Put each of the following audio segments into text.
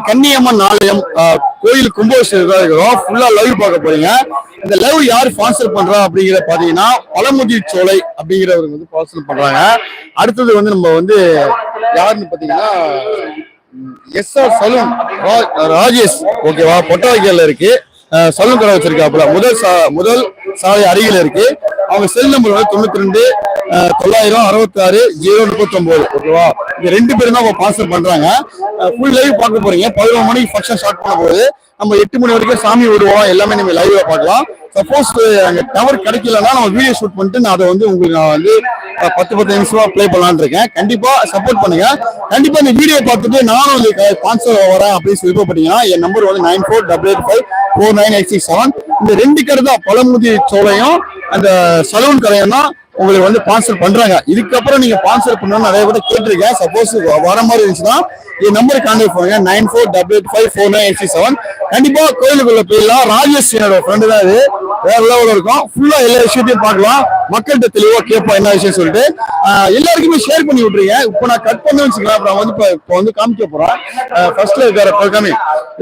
கன்னியம்மன் ஆலயம் கோயில் கும்பாபிஷேகம் இருக்கிறோம் ஃபுல்லா லைவ் பார்க்க போறீங்க. இந்த லைவ் யார் ஸ்பான்சர் பண்றா அப்படிங்கிற பாத்தீங்கன்னா பழமுதி சோலை அப்படிங்கிறவங்க வந்து ஸ்பான்சர் பண்றாங்க. அடுத்தது வந்து நம்ம வந்து யாருன்னு பாத்தீங்கன்னா எஸ் ஆர் சலூன் ராஜேஷ். ஓகேவா பொட்டாக்கியல்ல இருக்கு. சலூன் கடை வச்சிருக்காப்புல. முதல் சா- முதல் சாலை அருகில இருக்கு. அவங்க செல் நம்பர் வந்து தொண்ணூத்தி ரெண்டு தொள்ளாயிரம் அறுபத்தி ஆறு ஜீரோ முப்பத்தி ஒன்பது ஓகேவா? இந்த ரெண்டு பேரும் தான் ஸ்பான்சர் பண்றாங்க. ஃபுல் லைவ் பார்க்க போறீங்க. பதினொரு மணிக்கு ஃபங்க்ஷன் ஸ்டார்ட் பண்ண போது நம்ம எட்டு மணி வரைக்கும் சாமி விடுவோம். எல்லாமே நம்ம லைவ்ல பார்க்கலாம். சப்போஸ் அங்க டவர் கிடைக்கலன்னா நம்ம வீடியோ ஷூட் பண்ணிட்டு நான் அதை வந்து உங்களுக்கு நான் வந்து பத்து பத்து நிமிஷமா ப்ளே பண்ணலான் இருக்கேன். கண்டிப்பா சப்போர்ட் பண்ணுங்க. கண்டிப்பா இந்த வீடியோ பார்த்துட்டு நானும் வந்து ஸ்பான்சர் வரேன் அப்படின்னு சொல்லி விருப்பப்பட்டீங்கன்னா என் நம்பர் வந்து nine four double eight five four nine eight six seven இந்த ரெண்டு கடை தான் பழமுதி சோலையும் அந்த சலூன் கடையும் தான் உங்களுக்கு வந்து ஸ்பான்சர் பண்றாங்க. இதுக்கப்புறம் நீங்க ஸ்பான்சர் பண்ணணும்னு நிறைய பேர் கேட்டிருக்கேன். சப்போஸ் வர மாதிரி இருந்துச்சுன்னா என் நம்பர் கான்டாக்ட் பண்ணுங்க. Nine four double eight five four nine eight six seven கண்டிப்பா கோயிலுக்குள்ள போயிடலாம். ராஜேஷ் என்னோட ஃப்ரெண்டு தான் இது. வேற லெவலில் இருக்கும். ஃபுல்லா எல்லா விஷயத்தையும் பார்க்கலாம். மக்கள்கிட்ட தெளிவா கேட்போம் என்ன விஷயம் சொல்லிட்டு. எல்லாருக்குமே ஷேர் பண்ணி விட்டுருங்க. இப்போ நான் கட் பண்ண வச்சுக்கலாம் அப்புறம் வந்து இப்போ இப்போ வந்து காமிக்க போறேன் ஃபர்ஸ்ட்ல இருக்கிற பக்கமே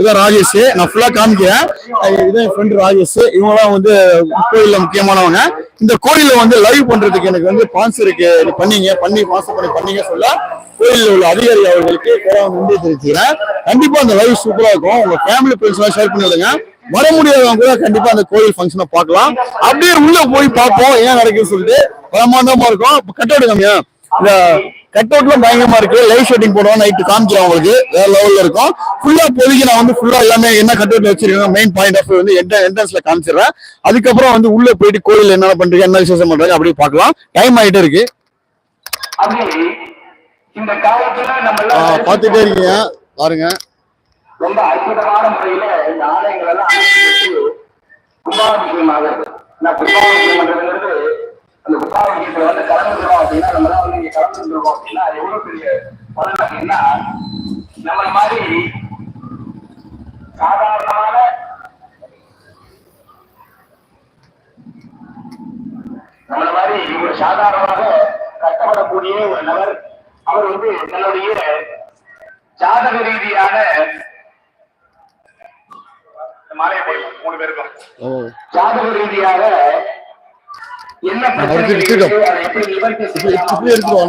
இதான் ராஜேஷ். நான் ஃபுல்லா காமிக்கிறேன். அஹ் இதான் என் ஃப்ரெண்டு ராஜேஷ். இவங்களாம் வந்து கோயில்ல முக்கியமானவங்க. இந்த கோயில வந்து லைவ் பண்றதுக்கு எனக்கு வந்து ஸ்பான்சருக்கு பண்ணீங்க. பண்ணி மாசம் பண்ணி பண்ணீங்க சொல்ல கோயிலில் உள்ள அதிகாரி அவர்களுக்கு நன்றி தெரிவிச்சுக்கிறேன். கண்டிப்பா அந்த லைவ் சூப்பரா இருக்கும். உங்க ஃபேமிலி ஃப்ரெண்ட்ஸ் ஷேர் பண்ணிடுங்க. வர முடியாதவங்க கூட கண்டிப்பா அந்த கோயில் ஃபங்க்ஷனை பார்க்கலாம். அப்படியே உள்ள போய் பார்ப்போம். ஏன் நடக்குதுன்னு சொல்லிட்டு பிரமாண்டமா இருக்கும். இப்ப கட் அவுட் கம்மியா இந்த கட் அவுட்லாம் பயங்கரமா இருக்கு. லைவ் ஷூட்டிங் போடுவோம். நைட்டு காமிக்கிறோம் உங்களுக்கு. வேற லெவல்ல இருக்கும். ஃபுல்லா இப்போதைக்கு நான் வந்து ஃபுல்லா எல்லாமே என்ன கட் அவுட்ல வச்சிருக்கேன் மெயின் பாயிண்ட் ஆஃப் வந்து என்ட்ரன்ஸ்ல காமிச்சிடுறேன். அதுக்கப்புறம் வந்து உள்ள போயிட்டு கோயில் என்ன பண்றீங்க என்ன விசேஷம் பண்றாங்க அப்படியே பார்க்கலாம். டைம் ஆயிட்டே இருக்கு. அப்படி பார்த்துட்டே இருக்கீங்க. பாருங்க. ரொம்ப அற்புதமான முறையில இந்த ஆலயங்கள் எல்லாம் அமைக்கப்பட்டு கும்பாபிஷேகம் ஆகுது நான் கும்பாபிஷேகம் பண்றதுங்கிறது அந்த கும்பாபிஷேகத்துல வந்து கலந்துக்கிறோம் அப்படின்னா நம்ம வந்து இங்க கலந்துருக்கோம் அப்படின்னா அது எவ்வளவு பெரிய பலன் அப்படின்னா நம்மள மாதிரி சாதாரணமான நம்மள மாதிரி ஒரு சாதாரணமாக கஷ்டப்படக்கூடிய ஒரு நபர் அவர் வந்து தன்னுடைய ஜாதக ரீதியான மாலையை மூணு பேருக்கும். ஜாதக ரீதியாக என்ன பிரச்சனைகள் அவருக்கு இருக்கு, அதை எப்படி நிவர்த்தி